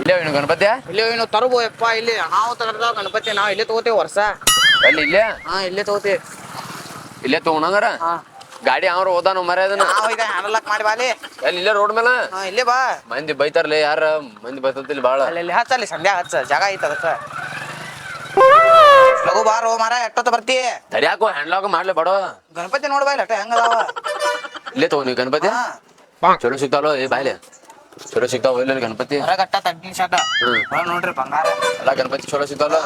ಇಲ್ಲೇ ಏನು ಗಣಪತಿ ಇಲ್ಲಿ ಏನು ತರಬೋಯಪ್ಪ ಇಲ್ಲಿ ನಾವು ತಗರ್ದ ಗಣಪತಿ ನಾವು ಇಲ್ಲೇ ತಗೋತೇವೆ ವರ್ಷ. ಅಲ್ಲಿ ಇಲ್ಲೇ? ಹಾ ಇಲ್ಲೇ ತಗೋತೇವೆ. ಇಲ್ಲೇ ತಗೊಂಡಂಗಾರ ಹಾ. ಗಾಡಿ ಅವ್ರು ಓದಾನ ಮರ್ಯಾದನ? ನಾವು ಈಗ ಹ್ಯಾಂಡಲ್ ಮಾಡಿ ಬಾಲಿ ಅಲ್ಲಿ. ಇಲ್ಲೇ ರೋಡ್ ಮೇಲೆ? ಹಾ ಇಲ್ಲೇ ಬಾ. ಮಂದಿ ಬೈತಾರಲ್ಲ ಯಾರ? ಮಂದಿ ಬೈತಂತಿಲ್ಲ ಬಾಳ. ಅಲ್ಲಿ ಹಚ್ಚ ಅಲ್ಲಿ ಸಂಧ್ಯಾ ಹಚ್ಚ ಜಾಗ ಐತ ಅದಕ್ಕ. ಲಘು ಬಾರೋ ಮಾರ ಎಷ್ಟೊತ್ತ ಬರ್ತಿ? ತಡಿಯಾಕೋ ಹ್ಯಾಂಡ್ಲಾಗ ಮಾಡ್ಲಿ ಬಡೋ. ಗಣಪತಿ ನೋಡ್ಬಾ ಇಲ್ಲ ಹೆಂಗದಾವ ಇಲ್ಲೇ ತಗೋ ನೀವು ಗಣಪತಿ. ಹಾ. ಚಲೋ ಸಿಗ್ತಾವಲ್ಲ ಏ ಬಾಯ್ಲೆ ಚಲೋ ಸಿಗ್ತಾವ ಇಲ್ಲ ಗಣಪತಿ? ಹೊರಗಟ್ಟ ತಡ್ಡಿ ಶಾಟ ನೋಡ್ರಿ ಬಂಗಾರ. ಎಲ್ಲ ಗಣಪತಿ ಚಲೋ ಸಿಗ್ತಾವಲ್ಲ?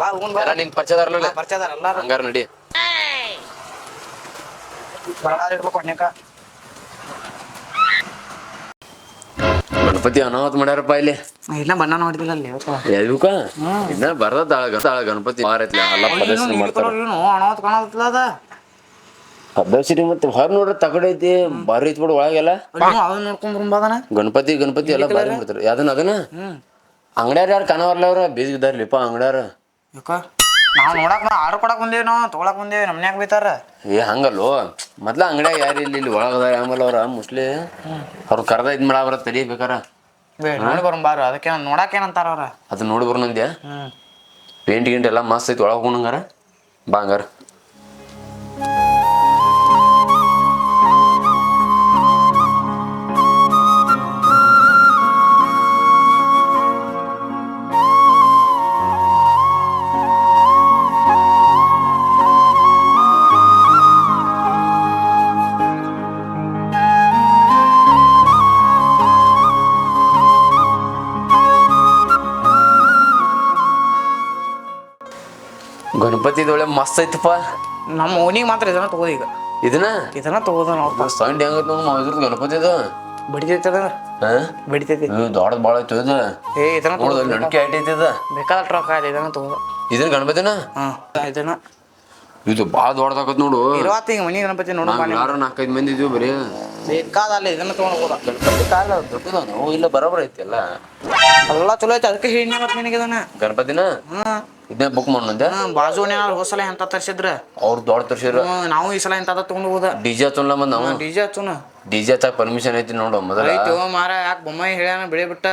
ಬಾ ಬಾ. ಎಲ್ಲ ಪರಿಚಯದಾರಲ್ಲ ಪರಿಚಯದಾರ ಎಲ್ಲಾರು. ಹಂಗಾರ ನಡಿ. ಬಂಗಾರ ಇಡ್ಬೇಕು ಒಣ್ಯಾಕ ಗಣಪತಿ ಅನಾಹುತ ಮಾಡ್ಯಾರಪ್ಪ ಇಲ್ಲಿ. ಇಲ್ಲ ಬಣ್ಣ ನೋಡಿದಿಲ್ಲ ಅಲ್ಲಿ ಎದಕ್ಕ ಇನ್ನ ಬರ್ದ ಗಣಪತಿ. ಮಾರೈತಿ ಅಲ್ಲ ಪ್ರದರ್ಶನ ಮಾಡ್ತಾರ. ಅನಾಹುತ ಕಾಣತ್ತಲ್ಲ ಪದ್ಧತಿ ಮತ್ತೆ ಹೊರ ನೋಡ್ರ ತಗಡೆ ಐತಿ ಬಾರಿ ಐತಿ ಬಿಡು ಒಳಗೆಲ್ಲ. ಅದನ್ನ ನೋಡ್ಕೊಂಡ್ ಬರಂಬದನ ಗಣಪತಿ ಗಣಪತಿ ಎಲ್ಲ ಬಾರಿ ಮಾಡ್ತಾರ. ಯಾವ್ದನ್ನ ಅದನ್ನ? ಅಂಗಡಿಯಾರ ಯಾರು ಕಾಣವರ್ಲ ಅವ್ರ? ಅಂಗಡಿಯಾರ. ಅಂಗಡ್ಯಾರ ನಾವು ನೋಡಕ್ ಆರ್ಡರ್ ಕೊಡಕ್ ಬಂದೇವಿ ನಾವು ತಗೊಳಕ್ ಬಂದೇವಿ ನಮ್ನ್ಯಾಗ ಬೈತಾರ. ಏ ಹಂಗಲ್ಲೋ? ಮೊದ್ಲ ಅಂಗಡ್ಯಾಗ ಯಾರು ಇಲ್ಲಿ ಇಲ್ಲಿ ಒಳಗದ ಆಮೇಲೆ ಅವ್ರ ಮುಸ್ಲಿ. ಅವ್ರು ಕರ್ದ ಇದ್ ಮಾಡ ಬರ ತಲಿ ಬೇಕಾರ. ನೋಡಿ ಬರಂಬಾರು ಅದಕ್ಕೆ ನೋಡಕ್ ಏನಂತಾರ ಅವ್ರ. ಅದು ನೋಡಿ ಬರ್ನಂದ್ಯಾ ಪೇಂಟ್ ಗಿಂಟ್ ಎಲ್ಲ ಮಸ್ತ್ ಐತಿ ಒಳಗೆ ಹೋಗಂಗಾರ ಬಾ ಹಂಗಾರ ಮಸ್ತ್ ಐತಪ್ಪ. ನಮ್ಮ ಓನಿಗೆ ಮಾತ್ರ ಇದನ್ನ ತಗೋದು ಈಗ. ಇದನ್ನ? ಇದನ್ನ ತಗೋದ ನಾವು ಸೌಂಡ್ ಹೆಂಗೈತಿ ನಮ್ಮ ಇದ್ರದ್ದು ಗಣಪತಿದು ಬಡಿತೈತೆ ಅದ. ಬಡಿತೈತಿ. ಇದು ದೊಡ್ಡದು ಭಾಳ ಐತಿ ಇದು. ಏ ಇದನ್ನ ತಗೋದು ನಡಿಕೆ ಐಟೈತಿ ಇದು. ಬೇಕಾದ ರೊಕ್ಕ ಆಯ್ತು ಇದನ್ನ ತಗೋದು. ಇದನ್ನ ಗಣಪತಿನ? ಹಾ ಇದನ್ನ. ಇದು ಭಾಳ ದೊಡ್ಡದಾಗತ್ ನೋಡು. ಇರುವತ್ತ ಹಿಂಗ ಮನಿ ಗಣಪತಿ ನೋಡು ನಾವ್ ನಾಲ್ಕೈದು ಮಂದಿ ಇದೀವಿ ಬರೀ. ಬೇಕಾದಲ್ಲ ಇದನ್ನ ತಗೊಂಡ್ ಗಣಪತಿ ಕಾಲ ದೊಡ್ಡದ ನಾವು ಇಲ್ಲ ಬರೋಬರ ಐತಿ ಎಲ್ಲ. ಅದೆಲ್ಲ ಚಲೋ ಐತಿ ಅದಕ್ಕೆ ಹೇಳಿ ಮತ್ತೆ ನಿನಗೆ ಇದನ್ನ. ಗಣಪತಿನ? ಇದನ್ನ ಬುಕ್ ಮಾಡೋಣ ಬಾಜು ಹೋದ್ ಸಲ ಎಂತ ತರ್ಸಿದ್ರ? ಅವ್ರು ದೊಡ್ಡ ತರ್ಸಿದ್ರು. ನಾವು ಈ ಸಲ ಎಂತ ತಗೊಂಡ್ ಹೋದ ಡಿಜೆ ಹಚ್ಚೋಣ ಬಂದ್ ನಾವು. ಡಿಜೆ ಹಚ್ಚೋಣ ಡಿಜೆ ಹಚ್ಚಕ್ ಪರ್ಮಿಷನ್ ಐತಿ ನೋಡು ಮೊದಲ. ಐತಿ ಮಾರ ಯಾಕೆ ಬೊಮ್ಮಾಯಿ ಹೇಳ್ಯಾನ ಬಿಡಿ ಬಿಟ್ಟ.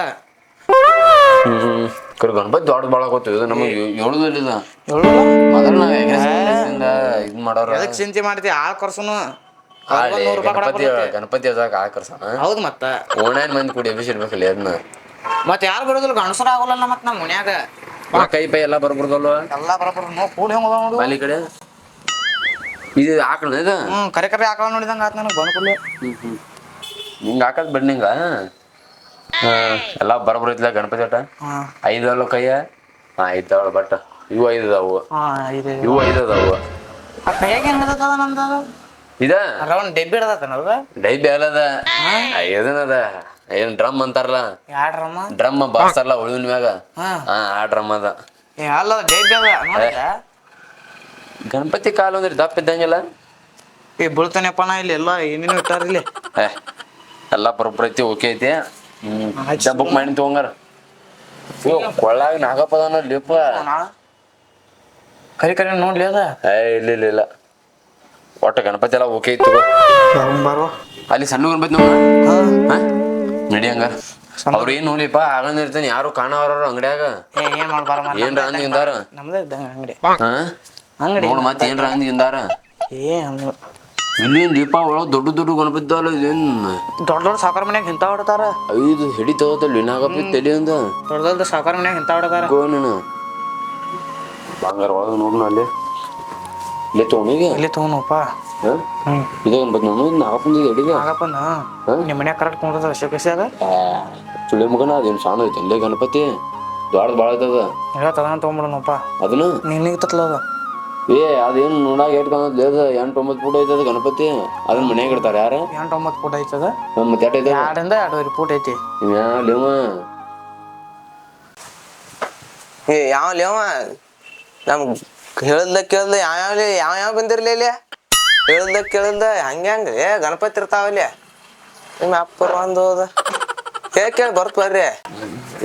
ಕರೆ ಗಣಪತಿ ದೊಡ್ಡ ಭಾಳ ಇದು ನಮಗೆ ಹೇಳುದಿಲ್ಲ ಮೊದಲು ನಾವು ಇದು ಇದ್ ಅದಕ್ಕೆ ಚಿಂತೆ ಮಾಡ್ತಿ? ಆಳ್ ಕರ್ಸುನು. ಆಳೆ, ಗಣಪತಿ. ಗಣಪತಿ ಅದಾಗ ಹಾಕರ್ಸಣ ಹೌದು ಮತ್ತ. ಓಣ್ಯಾನ್ ಮಂದಿ ಕೂಡಿ ಎಬ್ಬಿಸಿರ್ಬೇಕಲ್ಲ ಅದನ್ನ ಮತ್ತೆ ಯಾರು ಬರೋದಿಲ್ಲ? ಗಣಸರ ಆಗೋಲ್ಲ ಮತ್ತೆ ನಮ್ಮ ಮನ್ಯಾಗ. ಕೈ ಪೈ ಎಲ್ಲ ಬರ್ಬರ್ದಲ್ವ? ಎಲ್ಲ ಬರೋಬ್ಬರ ನೋ ಕೂಡಿ ಹೆಂಗ್ ನೋಡು. ಅಲ್ಲಿ ಕಡೆ. ಇದು ಆಕಳ ಇದು? ಕರೆ ಕರೆ ಆಕಳ ನೋಡಿದಂಗ ಆತ್ ನನಗೆ ಬಂದ್ಕೊಳ್ಳಿ ಹಿಂಗ ಹಾಕದ್ ಬಿಡ್ ನಿಂಗ ಹಾ ಎಲ್ಲ ಬರಬರ ಇದ್ಲ ಗಣಪತಿ ಆಟ ಐದು ಅಲ್ಲ ಕೈಯ? ಹಾ ಐದಾವಳ ಬಟ್ ಇವು ಐದು ಅದಾವು. ಇವು ಐದು ಅದಾವು. ಇದ? ರೌಂಡ್ ಡೆಬ್ಬಿ ಇಡದತ್ತನದ ಡೈ ಬ್ಯಾಲದ ಇದನ್ನದ ಏನ್ ಡ್ರಮ್ ಅಂತಾರಲ್ಲ? ಯಾಡ್ರಮ್ಮ ಡ್ರಮ್ ಬಾರ್ಸಲ್ಲ ಉಳಿವಿನ ಮ್ಯಾಗ? ಹಾ. ಆ ಡ್ರಮ್ ಅದ. ಅಲ್ಲ ಡೆಬ್ಬಿ ಅದ? ಗಣಪತಿ ಕಾಲು ಅಂದ್ರೆ ದಪ್ಪ ಇದ್ದಂಗಿಲ್ಲ? ಏ ಬೀಳ್ತಾನೆಪ್ಪ ನಾ ಇಲ್ಲಿ ಎಲ್ಲ ಏನೇನು ಇಟ್ಟಾರ ಇಲ್ಲಿ. ಎಲ್ಲ ಬರೋಬ್ಬರ ಐತಿ ಓಕೆ ಐತಿ. ಬುಕ್ ಮಾಡಿ ತಗೊಂಗಾರ ಇವ್ ಕೊಳ್ಳಾಗ ನಾಗಪ್ಪದನ ಲಿಪ್ಪ ಕರಿ ಕರಿ ನೋಡ್ಲಿ ಅದ. ಏ ಇಲ್ಲ ಇಲ್ಲ ಇಲ್ಲ. ಒಟ್ಟ ಗಣಪತಿ ಎಲ್ಲ ಓಕೆ ಐತಿ ಬರೋ ಅಲ್ಲಿ ಸಣ್ಣ ಗಣಪತಿ ನೋಡ. ಹಾ. ನಡಿ ಹಂಗ ಅವ್ರ ಏನ್ ನೋಡ್ಲಿಪ್ಪ? ಆಗಂದ್ ಇರ್ತಾನೆ. ಯಾರು ಕಾಣವ್ರ ಅಂಗಡ್ಯಾಗ. ಏ ಏನ್ ಮಾಡ್ಬಾರ ಏನ್ರ ಅಂದಿಂದಾರ ನಮ್ದೇ ಇದ್ದಂಗ ಅಂಗಡಿ. ಹಾ? ಅಂಗಡಿ ನೋಡ್ ಮತ್ ಏನ್ರ ಅಂದಿಂದಾರ ಏ ದೀಪಾವಳಿ ದೀಪ ಒಳಗ್ ದೊಡ್ಡ ದೊಡ್ಡ ಗಣಪತಿ ಇದೇನು ದೊಡ್ಡ ದೊಡ್ಡ ಸಾಕಾರ ಮನ್ಯಾಗ ಹಿಂತ ಹೊಡ್ತಾರ. ಐದು ಹಿಡಿ ತಗೋತಲ್ಲ ನಾಗಪ್ಪ ತಲಿ ಅಂದ. ದೊಡ್ಡ ದೊಡ್ಡ ಸಾಕಾರ ಮನ್ಯಾಗ ಹಿಂತ ಹೊಡ್ತಾರ. ಗೋನ ಬಂಗಾರ ಒಳಗೆ ನೋಡೋಣ ಅಲ್ಲಿ. ಇಲ್ಲಿ ತಗೊಂಡಿಗೆ ಇಲ್ಲಿ ತಗೋನಪ್ಪ ಹ್ಮ್. ಇದು ಗಣಪತಿ ನೋಡೋದು ನಾಗಪ್ಪಂದು ಎಡಿಗೆ. ಆಗಪ್ಪಂದ ನಿಮ್ಮ ಮನ್ಯಾಗ ಕರೆಕ್ಟ್ ಕೊಂಡ್ರದ ಅಶೋಕಸಿ ಅದ? ಸುಳಿ ಮಗನ ಅದೇನು ಸಾಣ ಐತಿ? ಅಲ್ಲೇ ಗಣಪತಿ. ದೊಡ್ಡದು ಭಾಳ ಐತದ ಹೇಳತ್ತ ಅದನ್ನ ತಗೊಂಬಿಡೋಣಪ್ಪ ಅದನ್ನ? ನಿನಗೆ ತತ್ಲ ಅದ. ಏ ಅದೇನು ನೋಡಾಗ ಇಟ್ಕೊಂಡ್ ಎಂಟು ಒಂಬತ್ತು ಫುಟ್ ಐತದ ಗಣಪತಿ. ಅದನ್ನ ಮನ್ಯಾಗ ಇಡ್ತಾರ ಯಾರ? ಎಂಟು ಒಂಬತ್ತು ಫೂಟ್ ಐತದ ಮತ್ತೆ ಎಟ್ ಐತೆ? ಎರಡರಿಂದ ಎರಡೂವರೆ ಫೂಟ್ ಐತಿ. ಲೇವ? ಏ ಯಾವ ಲೇವ? ನಮ್ ಹೇಳ್ದ ಕೇಳ್ದ ಯಾವ ಯಾವ ಯಾವ ಯಾವ ಬಂದಿರ್ಲಿ ಇಲ್ಲಿ ಹೇಳ್ದ ಕೇಳ್ದ ಹಂಗೆ ಹಂಗೆ. ಏ ಗಣಪತಿ ಇರ್ತಾವಲ್ಲಿ ನಿಮ್ಮ ಅಪ್ಪರು ಒಂದು ಹೋದ. ಕೇಳಿ ಬರ್ತ ಬರ್ರಿ.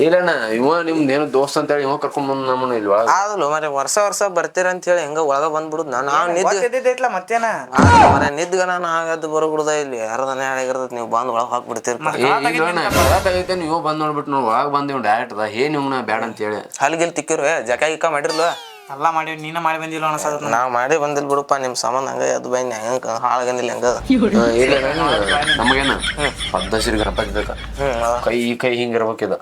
ಇಲ್ಲಣ್ಣ ಇವ ನಿಮ್ದು ಏನು ದೋಸ್ತ್ ಅಂತೇಳಿ ಇವ ಕರ್ಕೊಂಡ್ ಬಂದ್ ನಮ್ಮನ್ನ ಇಲ್ಲಿ ಒಳಗ ಆದಲ್ಲ ಮರೆ ವರ್ಷ ವರ್ಷ ಬರ್ತೀರ ಅಂತ ಹೇಳಿ ಹೆಂಗ ಒಳಗ ಬಂದ್ಬಿಡುದ್ ನಾನು. ನಾವ್ ನಿದ್ದೆ ಗೊತ್ತಿದ್ದೈತ್ಲ ಮತ್ತೇನ? ಮರೆ ನಿದ್ಗನ ನಾವ್ ಎದ್ದು ಬರೋಬಿಡುದ ಇಲ್ಲಿ. ಯಾರದನ್ನ ಹೇಳಿರ್ತೈತಿ ನೀವು ಬಂದ್ ಒಳಗ್ ಹಾಕ್ಬಿಡ್ತೀರಿ ಇಲ್ಲಣ್ಣ ಬರಾತಾಗೈತೆ ನೀವು ಬಂದ್ ನೋಡ್ಬಿಟ್ಟು ನೋಡ್ ಒಳಗ್ ಬಂದ್ ಡೈರೆಕ್ಟ್ ಅದ. ಏನ್ ಇವ್ನ ಬ್ಯಾಡ ಅಂತ ಹೇಳಿ ಹಲ್ಗಿಲ್ ತಿಕ್ಕಿರು ಜಕ ಗಿಕ್ಕ ಮಾಡಿರ್ಲ? ಎಲ್ಲ ಮಾಡಿ ನೀನ ಮಾಡಿ ಬಂದಿಲ್ಲ ಅನ್ಸದ ನಾವ್ ಮಾಡಿ ಬಂದಿಲ್ ಬಿಡಪ್ಪ ನಿಮ್ ಸಾಮಾನ್ ಹಂಗ ಅದು ಬೈ ಹೆಂಗ ಹಾಳಾಗಂದಿಲ್ಲ ಹೆಂಗ. ನಮಗೇನ? ಗಣಪತಿ ಬೇಕ? ಕೈ ಈ ಕೈ ಹಿಂಗಿರ್ಬೇಕಿದ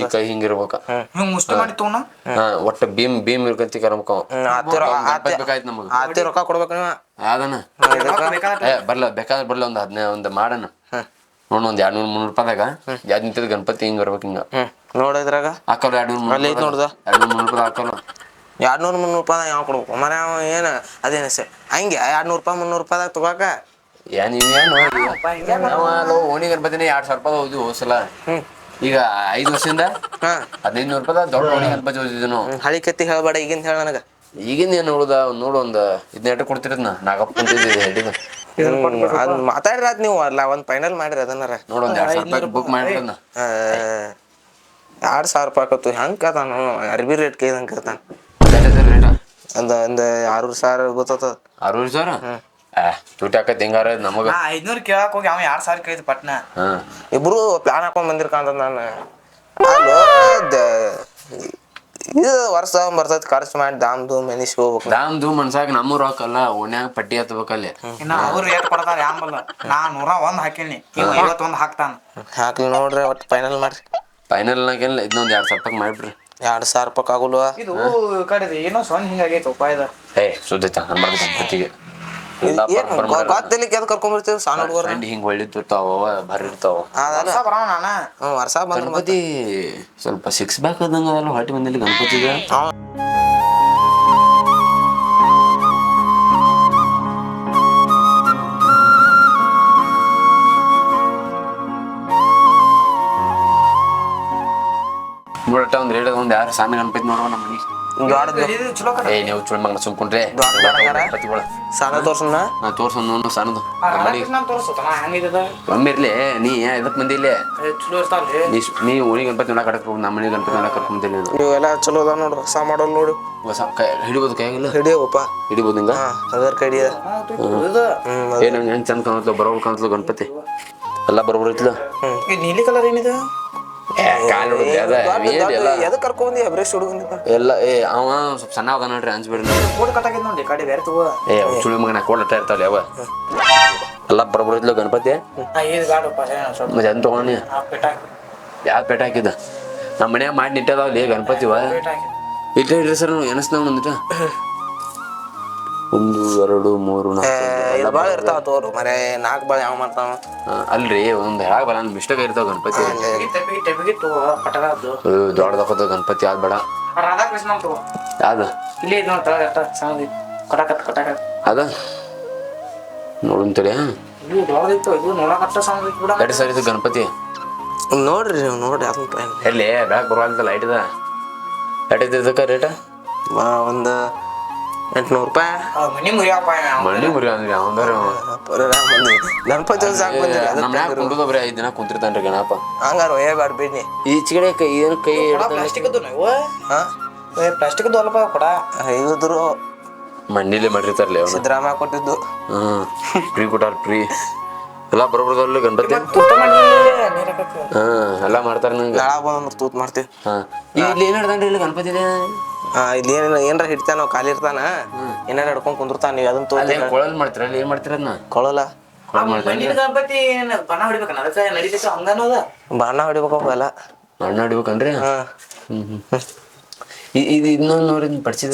ಈ ಕೈ ಹಿಂಗಿರ್ಬೇಕ. ಹಿಂಗ್ ಮುಷ್ಟಿ ಮಾಡಿ ತಗೋಣ. ಒಟ್ಟ ಭೀಮ್ ಭೀಮ್ ಇರ್ಕಂತಿ ಕರ್ಮಕ ಹ್ಮ್ ಆತಿರ ಗಣಪತಿ ಬೇಕಾಯ್ತು ನಮಗ. ಆತಿ ರೊಕ್ಕ ಕೊಡ್ಬೇಕು ಅದನ್ನ ಬರ್ಲ ಬೇಕಾದ್ರೆ ಬರ್ಲ ಒಂದ್ ಹದಿನೈದು ಒಂದ್ ಮಾಡೋಣ. ನೋಡ್ ಒಂದ್ ಎರಡ್ ನೂರ್ ಮುನ್ನೂರ್ ರೂಪಾಯಿದಾಗ ಯಾವ್ದು ನಿಂತಿದ್ ಗಣಪತಿ ಹಿಂಗ್ ಬರ್ಬೇಕು ಹಿಂಗ. ನೋಡಿದ್ರಾಗ. ಹಾಕಲ್ಲ ಎರಡ್ ನೂರ್ ಅಲ್ಲಿ ಐತ್ ನೋಡ್ದ. ಎರಡ್ ನೂರ್ ಮುನ್ನೂರ್ ರೂಪಾಯಿ ಹಾಕಲ್ಲ ಎರಡ್ನೂರ್ ಮುನ್ನೂರು ರೂಪಾಯಿ ಯಾವ ಕೊಡ್ಬೇಕು? ಮರ ಅವ ಏನ ಅದೇನ ಸೆ ಹಂಗೆ ಎರಡ್ನೂರು ರೂಪಾಯಿ ಮುನ್ನೂರು ರೂಪಾಯ್ದಾಗ ತಗೋಕ? ಏನ್ ಇವೇನು ನಾವು ಓಣಿ ಗಣಪತಿನೇ ಎರಡ್ ಸಾವಿರ ರೂಪಾಯಿ ಹೋದ್ವಿ ಹೋಸಲ. ಈಗ ಐದು ವರ್ಷದಿಂದ ಹದಿನೈದು ನೂರು ರೂಪಾಯಿ ದೊಡ್ಡ ಓಣಿ ಗಣಪತಿ ಹೋದಿದ್ವಿ ನಾವು ಹಳಿ ಕತ್ತಿ ಹೇಳ್ಬೇಡ ಈಗಿಂದ ಹೇಳ ನನಗೆ. ಈಗಿಂದ ಏನು ನೋಡುದ ನೋಡು ಒಂದ್ ಇದನ್ನ ಕೊಡ್ತಿರದ್ನ? ನಾಗಪ್ಪ ಹೆಡಿದ ಅದ್ ಮಾತಾಡ್ರಿ ಅದ್ ನೀವು ಅಲ್ಲ ಒಂದ್ ಫೈನಲ್ ಮಾಡಿರಿ ಅದನ್ನಾರ ನೋಡು ಒಂದ್ ಎರಡ್ ಸಾವಿರ ರೂಪಾಯಿ ಬುಕ್ ಮಾಡಿರದ್ನ. ಎರಡ್ ಸಾವಿರ ರೂಪಾಯಿ ಆಕತ್ತು ಹೆಂಗ್ ಕತಾನು ಅರ್ಬಿ ರೇಟ್ ಕೈದಂಗ್ ಕತಾನ ರೇಟ ಒಂದ್ ಒಂದ್ ಆರೂರು ಸಾವಿರ ಗೊತ್ತದ ಅರವತ್ತು ಸಾವಿರ ಏ ತುಟಿ ನಮಗ? ಐದ್ನೂರ್ ಕೇಳಕ್ ಹೋಗಿ ಅವ ಎರಡ್ ಸಾವಿರ ಕೇಳಿದ್ ಪಟ್ನ. ಹಾ. ಇಬ್ರು ಪ್ಲಾನ್ ಹಾಕೊಂಡ್ ಬಂದಿರ್ಕಂತ ನಾನು. ಇದು ವರ್ಷ ಬರ್ತೈತಿ ಖರ್ಚು ಮಾಡಿ ದಾಮ್ ಧೂಮ್ ಎನಿಸ್ ಹೋಗ್ಬೇಕು. ದಾಮ್ ಧೂಮ್ ಮನ್ಸಾಗ ನಮ್ಮ ರೊಕ್ಕ ಅಲ್ಲ ಓಣ್ಯಾಗ ಪಟ್ಟಿ ಹತ್ಬೇಕಲ್ಲಿ. ಇನ್ನ ಅವ್ರು ರೇಟ್ ಕೊಡ್ತಾರ ಯಾಂಬಲ್ಲ ನಾ ನೂರ ಒಂದ್ ಹಾಕಿನಿ. ಒಂದ್ ಹಾಕ್ತಾನ. ಹಾಕ್ಲಿ ನೋಡ್ರಿ ಒಟ್ಟು ಫೈನಲ್ ಮಾಡ್ರಿ. ಫೈನಲ್ ನಾಗೆಲ್ಲ ಇದನ್ನೊಂದ್ ಎರಡ್ ಸಾವಿರ ರೂಪಾಯಿ ಮಾಡ್ಬಿಡ್ರಿ. ಎರಡ್ ಸಾವಿರ ರೂಪಾಯಿ ಆಗುಲ್ವ ಇದು ಕಡೆ ಏನೋ ಸೊನ್ ಹಿಂಗಾಗೈತೆ ಉಪಾಯದ ಏ ಸುದ್ದ ಚಂದ ಗಣಪತಿಗೆ ಗೊತ್ತಿಲ್ಲ ಕೆದ್ ಕರ್ಕೊಂಡ್ಬಿಡ್ತೀವಿ ಸಣ್ಣ ಹುಡುಗರು ಹಿಂಗ್ ಒಳ್ಳಿರ್ತಾವ ಅದಲ್ಲ. ವರ್ಷ ಬರೋಣ ನಾನ. ಹ್ಮ್ ವರ್ಷ ಬಂದ್ರ ಗಣಪತಿ ಸ್ವಲ್ಪ ಸಿಕ್ಸ್ ಬ್ಯಾಕ್ ಆದಂಗ ಹೊಟ್ಟಿ ಬಂದಿಲ್ಲ ಗಣಪತಿಗೆ ರೇಟ್ ನನ್ನ ಬೈದ್ ಸಣ್ಣ ಗಣಪತಿ ನೋಡುವ ನಮ್ಮ ಮನಿ ದೊಡ್ಡ ಇದು ಚಲೋ ಏ ನೀವು ಚುಳ ಮಗನ ಸುಮ್ಕೊಂಡ್ರೆ ದೊಡ್ಡ ನಾ ತೋರ್ಸೋನು ನೋಡು ಸಣ್ಣದು. ನಮ್ಮ ಮನಿ ರಾಧಾಕೃಷ್ಣ ತೋರಿಸ್ತನ ಹೆಂಗಿದ ಒಮ್ಮೆ ಇರ್ಲಿ ನೀ ಇದಕ್ ಬಂದಿ ಇಲ್ಲೇ ಚಲೋ ಇರ್ತಾವ್ರಿ ನೀ ನೀ ಓಣಿ ಗಣಪತಿ ನೋಡಕ್ ಕಡಕ್ ನಮ್ಮ ಮನಿ ಗಣಪತಿ ನೋಡಕ್ ಕರ್ಕೊಂಡ್ ಬಂದಿಲ್ಲ ನೀನು. ನೀವೆಲ್ಲ ಚಲೋ ಅದಾವ ನೋಡ್ರಿ ಹೊಸ ಮಾಡಲ್ ನೋಡು. ಹೊಸ ಕೈ ಹಿಡಿಬೋದು ಕೈಯಾಗಿಲ್ಲ? ಹಿಡಿಯವಪ್ಪ. ಹಿಡಿಬೋದು ಹಿಂಗ? ಹಾ ಅದರ ಕಡಿ ಇದು ಹ್ಮ್ ಏ ನಂಗೆ ಹೆಂಗ್ ಚಂದ ಕಾಣತ್ಲ ಬರೋಬರ್ ಕಾಣತ್ಲ ಗಣಪತಿ. ಎಲ್ಲ ಬರೋಬರ್ ಐತ್ಲ ಈ ನೀಲಿ ಕಲರ್ ಏನಿದೆ? ಏ ಕಾಲ್ ಅದ ಕರ್ಕೊಂಡಿ ಹುಡುಗನಿಪ್ಪ ಎಲ್ಲ ಏ ಅವ ಸ್ವಲ್ಪ ಸಣ್ಣ ಅದ ನೋಡ್ರಿ ಅಂಜ್ಬೇಡ್ರಿ. ಕೋಡ್ ಕಟ್ಟಾಗಿದ್ ನೋಡಿ ಕಡೆ ಬೇರೆ ತಗೋ. ಏ ಮಗನ ಇರ್ತಾವಲ್ಲ ಯಾವ ಎಲ್ಲ ಬರೋಬರ್ ಗಣಪತಿ? ಮತ್ತೆ ಎಂತ ತಗೊಂಡಿ ಯಾವ್ದು ಪೇಟ ಹಾಕಿದ ನಮ್ಮ ಮನ್ಯಾಗ ಮಾಡಿ ನಿಟ್ಟದಾವಲ್ಲಿ ಗಣಪತಿವ. ಇಟ್ಟೆ ಇಡ್ರಿ ಸರ್ ಎನಸ್ನಾವ ಒಂದಿಟ ಒಂದು ಎರಡು ಮೂರು ನಾಲ್ಕು ಭಾಳ ಇರ್ತಾವ ತೋರು ಮರೆ ನಾಲ್ಕು ಭಾಳ ಯಾವ ಮಾಡ್ತಾವ. ಅಲ್ರಿ ಒಂದು ಹೇಳಕ್ ಬರ ಮಿಸ್ಟೇಕ್ ಇರ್ತಾವ ಗಣಪತಿ. ದೊಡ್ಡದಾಕೋತ ಗಣಪತಿ ಯಾವ್ದು ಬೇಡ. ರಾಧಾಕೃಷ್ಣ ಯಾವ್ದು? ಇಲ್ಲಿ ನೋಡಿ ಕಟಾಕತ್ ಕಟಾಕತ್ ಅದ? ನೋಡುನ್ ಬಿಡ ಎರಡು ಸರ್ ಇದು ಗಣಪತಿ. ನೋಡ್ರಿ ನೀವು ನೋಡ್ರಿ ಅದು ಎಲ್ಲಿ ಬೆಳಕ್ ಬರುವಂತ ಲೈಟ್ ಇದೆ? ಲೈಟ್ ಇದಕ್ಕ ರೇಟ ಒಂದು ಎಂಟ್ನೂರು ರೂಪಾಯಿ ಮನಿ ಮುರಿಯಪ್ಪ ಮಣ್ಣಿ ಮುರಿ ಅಂದ್ರೆ ಅವಂದಾರ ಗಣಪತಿ ಸಾಕು ಬಂದಿಲ್ಲ ನಮ್ಮ ಮನ್ಯಾಗ ಕುಂಡುದ ಬರೀ ಐದ್ ದಿನ ಕುಂತಿರ್ತಾನ್ರಿ ಗಣಪ ಹಂಗಾರ ಒಯ್ಯಬೇಡ ಬಿಡಿ ಈಚೆಗಡೆ ಕೈ ಏನು ಕೈ ಪ್ಲಾಸ್ಟಿಕ್ ಅದು ನೀವು ಹಾಂ ಪ್ಲಾಸ್ಟಿಕ್ ಅದು ಅಲ್ಪ ಕೊಡ ಐದುದ್ರು ಮಣ್ಣಿಲೆ ಮಾಡಿರ್ತಾರಲ್ಲ ಸಿದ್ದರಾಮ ಕೊಟ್ಟಿದ್ದು ಹ್ಮ್ ಫ್ರೀ ಕೊಟ್ಟಾರ ಫ್ರೀ ಎಲ್ಲ ಬರೋಬರ್ದಲ್ಲ ಗಣಪತಿ. ಹಾ ಎಲ್ಲ ಮಾಡ್ತಾರೆ ನಂಗೆ. ನಾಳ ಬಂದ್ರೆ ತೂತ್ ಮಾಡ್ತೀವಿ. ಹಾ. ಇಲ್ಲಿ ಏನ್ ಹಿಡ್ದಾನ್ರಿ ಇಲ್ಲಿ ಗಣಪತಿ ಆ, ಇಲ್ಲಿ ಏನ ಏನಾರ ಹಿಡ್ತಾನ ನಾವು ಖಾಲಿ ಇರ್ತಾನ? ಏನಾರ ಹಿಡ್ಕೊಂಡ್ ಕುಂದಿರ್ತಾನ ನೀವು ಅದನ್ನ ತೋತಿ ಅಲ್ಲಿ ಕೊಳಲ್ ಮಾಡ್ತೀರ? ಅಲ್ಲಿ ಏನ್ ಮಾಡ್ತೀರ ಅದನ್ನ ಕೊಳಲ್ಲ ಕೊಳಲ್ ಮಾಡ್ತೀರ? ಮಣ್ಣಿನ ಗಣಪತಿ ಏನ್ ಬಣ್ಣ ಹೊಡಿಬೇಕನ್ನ ಅದಕ್ಕೆ ನಡೀತೈತೆ ಹಂಗನೋ ಬಾಣ ಹೊಡಿಬೇಕು ಅವೆಲ್ಲ ಮಣ್ಣ ಹೊಡಿಬೇಕನ್ರಿ? ಹಾ. ಹ್ಮ್ ಹ್ಮ್. ಇ- ಇದು ಇನ್ನೊಂದು ನೋಡಿ ಪಡಿಸಿದ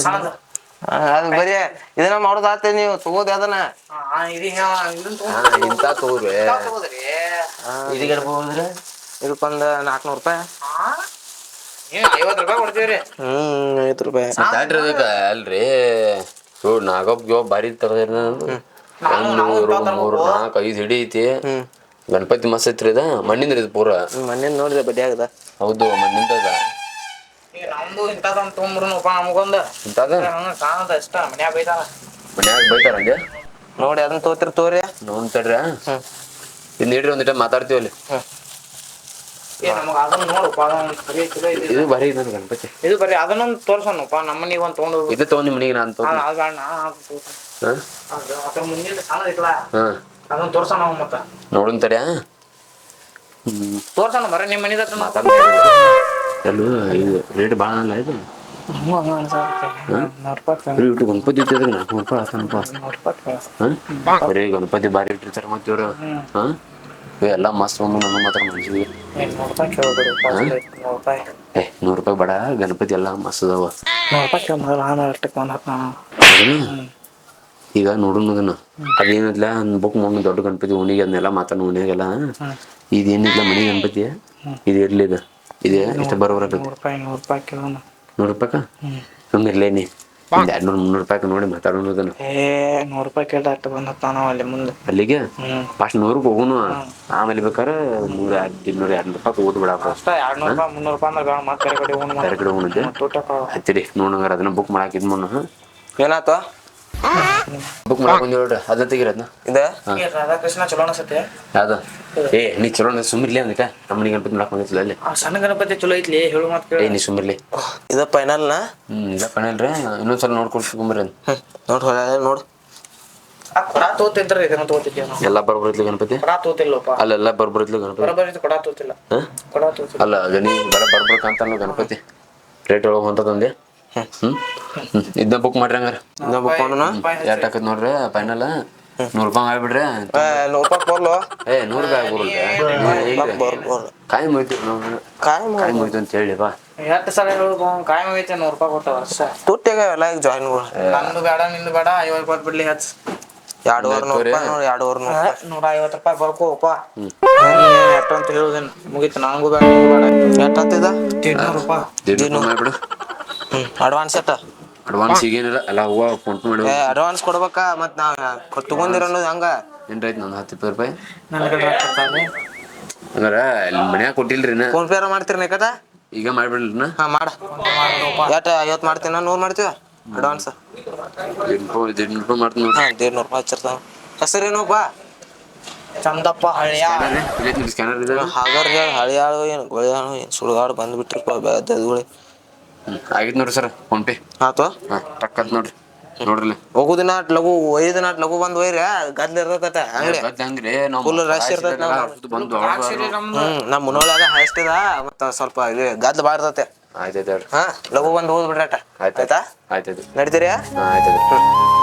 ಅದು ಬರೀ ಇದನ್ನ ಮಾಡೋದಾತೆ ನೀವು ತಗೋದಿ ಅದನ್ನ. ಇಂತ ತಗೋರಿ ತಗೋದ್ರಿ? ಇದಕ್ಕೆ ಹೋದ್ರೆ ಇದಕ್ಕೊಂದು ನಾಲ್ಕುನೂರು ರೂಪಾಯಿ. ಹ್ಮ್ ಐವತ್ತು ರೂಪಾಯಿ. ಅಲ್ರಿ. ನೋಡ್ ನಾಗಪ್ಪ ಬಾರಿ ತಗದ್ರಿ ಮೂರು ಮೂರು ನಾಲ್ಕು ಐದು ಹಿಡಿ ಐತಿ. ಗಣಪತಿ ಮಸ್ತ್ ಐತ್ರಿ ಇದ ಮಣ್ಣಿಂದ್ರಿ ಇದು ಪೂರ. ಮನೇಲಿ ನೋಡಿದೆ ಬಡ್ಡಿ ಆಗದ ಹೌದು ಮಣ್ಣಿಂದ ನಮ್ದು ಇಂಥದೊಂದು ತೊಗೊಂಬ್ರುನಪ್ಪ ನಮಗೊಂದು. ಹಂಗ ಕಾಣದ ಇಷ್ಟ ಮನ್ಯಾಗ ಬೈತಾರ. ಮನ್ಯಾಗ ಬೈತಾರ ಹಂಗೆ? ನೋಡಿ ಅದನ್ನ ತೋತಿರ್ ತೋರಿ. ನೋಡ್ ಇದ್ ನೀಡ್ರಿ ಒಂದಿಟ ಮಾತಾಡ್ತೀವಿ ಅಲ್ಲಿ. ಹ್ಮ್. ಏ ನಮಗೆ ಅದನ್ನ ನೋಡಪ್ಪ ಚಲೋ ಇದೆ. ಇದು ಭಾರಿ ಇದೆ ಗಣಪತಿ. ಇದು ಬರೀ ಅದನ್ನೊಂದು ತೋರ್ಸೋಣಪ್ಪ ನಮ್ಮ ಒಂದ್ ಒಂದು ತೊಗೊಂಡು ಹೋಗ್ಬೇಕು. ಇದು ತಗೊಂಡ್ ಮನೆಗೆ ನಾನು ತಗೊಂಡ್ ಅದು ಬೇಡ ನಾ ಅದು ಹಾ? ಅದು ಅದ್ರ ಮುಂದಿನ ಐತಲ್ಲ? ಅದನ್ನ ತೋರ್ಸೋಣ ಮತ್ತ. ತಡ್ಯಾ. ಹ್ಮ್ ತೋರ್ಸೋಣ ಬರೀ ನಿಮ್ಮ ಮನಿದ ಎಲ್ಲೂ ಇದು ರೇಟ್ ಭಾಳ ಅಲ್ಲ ಇದು? ಗಣಪತಿ ಇಟ್ಟಿದ್ರೆ ನಾಲ್ಕು ರೂಪಾಯಿ ಆತನಪ್ಪ. ಹಾ? ಬರೀ ಗಣಪತಿ ಭಾರಿ ಇಟ್ಟಿರ್ತಾರೆ ಮತ್ತೆ ಇವರು. ಹಾ? ಎಲ್ಲ ಮಸ್ತ್ ಬಂದು ನನ್ನ ಮಾತ್ರ ಮನ್ಸಿಗೆ. ಏ, ನೂರು ರೂಪಾಯಿ ಬೇಡ. ಗಣಪತಿ ಎಲ್ಲ ಮಸ್ತ್ ಅದಾವ. ಒಂದು? ಈಗ ನೋಡೋಣ. ಅದನ್ನ ಅದೇನಿದ್ಲ ಬುಕ್ ಮಾಡಿ ದೊಡ್ಡ ಗಣಪತಿ ಓಣಿಗೆ ಅದನ್ನೆಲ್ಲ ಮಾತಾಡ ಓಣಿಯಾಗೆಲ್ಲ ಇದೇನಿದ್ಲ ಮನೆ ಗಣಪತಿ? ಇದು. ಇರ್ಲಿ ಇದು ಇದೇ ಇಷ್ಟ ಬರೋಬರಾಗತ್ತೆ ನೂರು ರೂಪಾಯಿ ನೂರು ರೂಪಾಯಿ ಕೇಳೋಣ ನೂರು ರೂಪಾಯಿಕ ಸುಮ್ಮನೆ ಇರ್ಲೇ ನೀ. ಒಂದು ಎರಡು ನೂರು ಮುನ್ನೂರು ರೂಪಾಯಿ ನೋಡಿ ಮಾತಾಡೋಣ ಅದನ್ನ. ಏ ನೂರು ರೂಪಾಯಿ ಕೇಳ್ದ ಅಷ್ಟು ಬಂದ ತಾನ ಅಲ್ಲಿ ಮುಂದೆ. ಅಲ್ಲಿಗೆ? ಹ್ಞೂ ಫಸ್ಟ್ ನೂರಕ್ಕೆ ಹೋಗುನು. ಆಮೇಲೆ ಬೇಕಾದ್ರೆ ನೂರ ಇನ್ನೂರ ಎರಡು ರೂಪಾಯಿ ಹೋಗುದು ಬಿಡಪ್ಪ ಅಷ್ಟ ಎರಡು ನೂರು ರೂಪಾಯಿ ಮುನ್ನೂರು ರೂಪಾಯಿ ಅಂದ್ರೆ ಬೇಡ ಮತ್ತೆ ಕಡೆ ಹೋಗೋಣ ಬೇರೆ ಕಡೆ ಹೋಗುನಂತೆ. ತೋಟಕ್ಕೆ ಹತ್ತಿರಿ ನೋಡಂಗಾರ ಅದನ್ನ ಬುಕ್ ಮಾಡಾಕಿದ್ ಮುನ್ನ ಏನಾತು ಬುಕ್ ಮಾಡಕ್ ಹೇಳ್ರಿ ನೋಡ್ರಿ. ಅದ ತೆಗಿರೋದ್ನ ಇದ? ರಾಧಾಕೃಷ್ಣ ಚಲೋ ಅನ್ಸತ್ತೆ ಯಾವ್ದು? ಏ ನೀ ಚಲೋ ಸುಮ್ಮಿರ್ಲಿ ಅಂದಿಟ ನಮ್ಮನಿ ಗಣಪತಿ ಮಾಡಕ್ ಬಂದಿತ್ತು ಅಲ್ಲಿ? ಆ ಸಣ್ಣ ಗಣಪತಿ ಚಲೋ ಐತ್ಲಿ ಹೇಳು ಮಾತು ಕೇಳಿ. ನೀ ಸುಮ್ಮಿರ್ಲಿ ಇದ ಫೈನಲ್ ಹ್ಮ್ ಫೈನಲ್ ಕಣಲ್ರಿ ಇನ್ನೊಂದ್ಸಲ ಸುಮ್ಮಿರಿ ಅಂತ ಹ್ಮ್ ನೋಡ್ ನೋಡ್ ನೋಡು. ಆ ಕೊಡ ತೋತಿದ್ರೆ ಇದನ್ನ ತೋತಿದ್ದೆ ಎಲ್ಲ ಬರ್ಬರತ್ಲಿ ಗಣಪತಿ? ಕೊಡ ತೋತಿಲ್ಲಪ್ಪ. ಅಲ್ಲೆಲ್ಲ ಬರ್ಬರಿದ್ಲು ಗಣಪತಿ? ಕೊಡ ತೋತಿಲ್ಲ. ಕೊಡ ತೋತಿಲ್ಲ. ಅಲ್ಲ ಗಣಿ ಬರ ಬರ್ಬೇಕಂತ ಗಣಪತಿ. ರೇಟ್ ಒಳಗೆ ಹೊಂತದಂದೆ ಹ್ಮ್? ಇದನ್ನ ಬುಕ್ ಮಾಡ್ರಿ ಹಂಗಾರ. ಇದನ್ನ ಬುಕ್ ಮಾಡೋಣ? ಆಕತ್ ನೋಡ್ರಿ ಫೈನಲ್ ನೂರು ರೂಪಾಯಿ ಆಗ್ಬಿಡ್ರಿ ಏ ನೂರು ರೂಪಾಯಿ ಬರ್ಲು ಏ ನೂರು ರೂಪಾಯಿ ಆಗ್ಬಿಡ್ರಿ ಬರ್ ಬರ್ ಕಾಯಿ ಮುಯ್ತು ಕಾಯಿ ಮುಯ್ತು ಅಂತ ಹೇಳಿ ಬಾ. ಎಷ್ಟು ಸಲ ಹೇಳುದು ಕಾಯಂ ಐತೆ ನೂರು ರೂಪಾಯಿ ಕೊಟ್ಟ ವರ್ಷ ತುಟ್ಟಿಗೆ ಎಲ್ಲ ಈಗ ಜಾಯಿನ್ಗಳು ನಂದು ಬೇಡ ನಿಂದು ಬೇಡ ಐವತ್ತು ಕೊಟ್ಟು ಬಿಡ್ಲಿ ಹಚ್. ಎರಡುವರೆ ನೂರು ರೂಪಾಯಿ ನೋಡಿ ಎರಡುವರೆ ನೂರು ರೂಪಾಯಿ. ನೂರ ಐವತ್ತು ರೂಪಾಯಿ ಬರ್ಕೋಪ್ಪ ಎಷ್ಟು ಅಂತ ಹೇಳುದೇನು. ಮುಗೀತು ನಂಗೂ ಬೇಡ ಬೇಡ. ರೂಪಾಯಿ. ಮಾಡ್ಬಿಡು. ಅಡ್ವಾನ್ಸ್ ಎಷ್ಟ ಅಡ್ವಾನ್ಸ್ ಈಗೇನಿಲ್ಲ ಎಲ್ಲ ಹೂವ ಫೋನ್ ಪೇ ಮಾಡಿ ಅಡ್ವಾನ್ಸ್ ಕೊಡ್ಬೇಕಾ? ಮತ್ ನಾವು ತಗೊಂಡಿರ ಅನ್ನೋದು ಹಂಗ? ಏನ್ರೈತ್ ನಂದು ಹತ್ತು ಇಪ್ಪತ್ತು ರೂಪಾಯಿ. ನನ್ನ ಕಡೆ ರೊಕ್ಕ ಕೊಡ್ತಾನೆ. ಹಂಗಾರ ಅಲ್ಲಿ ಮನ್ಯಾಗ ಕೊಟ್ಟಿಲ್ರಿ ನಾ ಫೋನ್ ಪೇ ಮಾಡ್ತೀರಿ ನಿಕಟ ಈಗ ಮಾಡ್ಬಿಡ್ರಿ ಹಾ ಮಾಡ. ಎಷ್ಟ ಐವತ್ತು ಮಾಡ್ತೀನ ನೂರು ಮಾಡ್ತೀವ? ಅಡ್ವಾನ್ಸ್ ದೇಡ್ನೂರು ರೂಪಾಯಿ ಮಾಡ್ತೀನಿ ನೋಡ್ರಿ. ಹಾ ದೇಡ್ನೂರು ರೂಪಾಯಿ ಹಚ್ಚಿರ್ತಾವ. ಹೆಸರೇನಪ್ಪ ಚಂದಪ್ಪ ಹಳಿಯ ಸ್ಕ್ಯಾನರ್ ಇದೆ ಹಾಗರ್ ಹೇಳಿ ಹಳಿಯಾಳು ಏನು ಗೊಳಿಯಾಳು ಏನು ಸುಳ್ಗಾಡು ಬಂದ್ಬಿಟ್ರಪ್ಪ ಬೆದ್ದದುಗಳು ಹ್ಮ್ ಆಗಿತ್ತು ನೋಡ್ರಿ ಸರ್ ಫೋನ್ ಪೇ. ಆತು? ಟಕ್ಕತ್ ನೋಡ್ರಿ. ನೋಡ್ರಿ ಹೋಗುದಿನ ನಾಟ್ ಲಘು ಐದು ನಾಟ್ ಲಘು ಬಂದ್ ಒಯ್ರಿ ಗದ್ಲ ಇರ್ತೈತೆ ಅಂಗಡಿ ಹಂಗ್ರಿ ಫುಲ್ ರಶ್ ಇರ್ತೈತಿ. ಬಂದು ನಮ್ಮ ಮುನ್ನೋಳ್ಯಾಗ ಹೈಸ್ಟಿದ ಮತ್ತ ಸ್ವಲ್ಪ ಇದು ಗದ್ಲ ಬಾರ್ತೈತೆ ಆಯ್ತಾಯ್ತು ಹೇಳ್ರಿ ಹಾ ಲಘು ಬಂದ್ ಹೋದ್ ಬಿಡ್ರಟ ಆಯ್ತು ಆಯ್ತಾ. ಆಯ್ತಾಯ್ತು ನಡೀತೀರಿ? ಹಾಂ ಆಯ್ತಾಯ್ತು